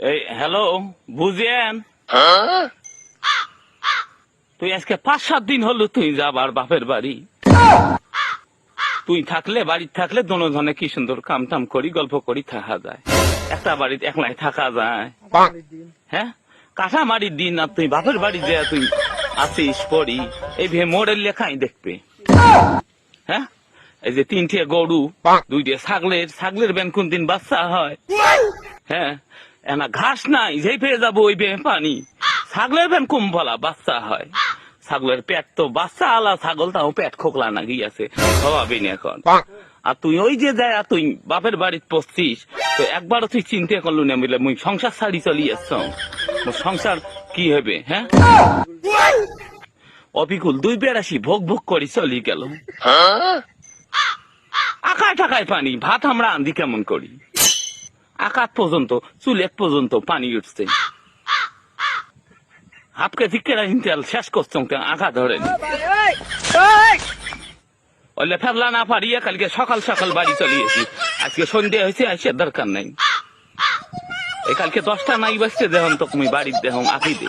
এই হ্যালো বুঝেন তুই আজকে পাঁচ সাত দিন হলো তুই যাবার বাপের বাড়ি। তুই থাকলে বাড়ি থাকলে দোনোজনে কি সুন্দর কাম টাম করি, গল্প করি, থাকা যায়। একটা বাড়িতে একলাই থাকা যায়। হ্যাঁ? কাঁঠামারির দিন আর তুই বাপের বাড়ি যে তুই আসিস, পড়ি। এই ভে মোড়ের লেখাই দেখবে। হ্যাঁ? এই যে তিনটে গরু, দুইটে ছাগলের ছাগলের বেন কোন দিন বাচ্চা হয়? হ্যাঁ? এনা ঘাস নাই যেই পেয়ে যাব ওই বেয়ে পানি। ছাগলের বেন কুম বলা বাচ্চা হয়। ছাগলের পেট তো বাচ্চা আলা ছাগল তাও পেট খোকলা না গিয়েছে হওয়াবিন এখন। আর তুই ওই যে যায় আর তুই বাপের বাড়িতে পড়ছিস তো একবারও তুই চিন্তা করলু না মিলে মুই সংসার ছাড়ি চলি আসছ। সংসার কি হবে হ্যাঁ? অবিকুল দুই বেড়াসি ভোগ ভোগ করি চলি গেল। আকায় টাকায় পানি ভাত আমরা আন্দি কেমন করি? আকাত পর্যন্ত, চুল এক পর্যন্ত পানি উঠছে। আপকে দিকেরা ইন্টাল শেষ করছেন আঘা ধরেন ওলে ফেবলা না পারিয়ে কালকে সকাল সকাল বাড়ি চলিয়েছি আজকে সন্ধ্যা হয়েছে আসে দরকার নাই। কালকে দশটা নাই বাজতে দেহ তো তুমি বাড়ির দেহম আঁকি দে।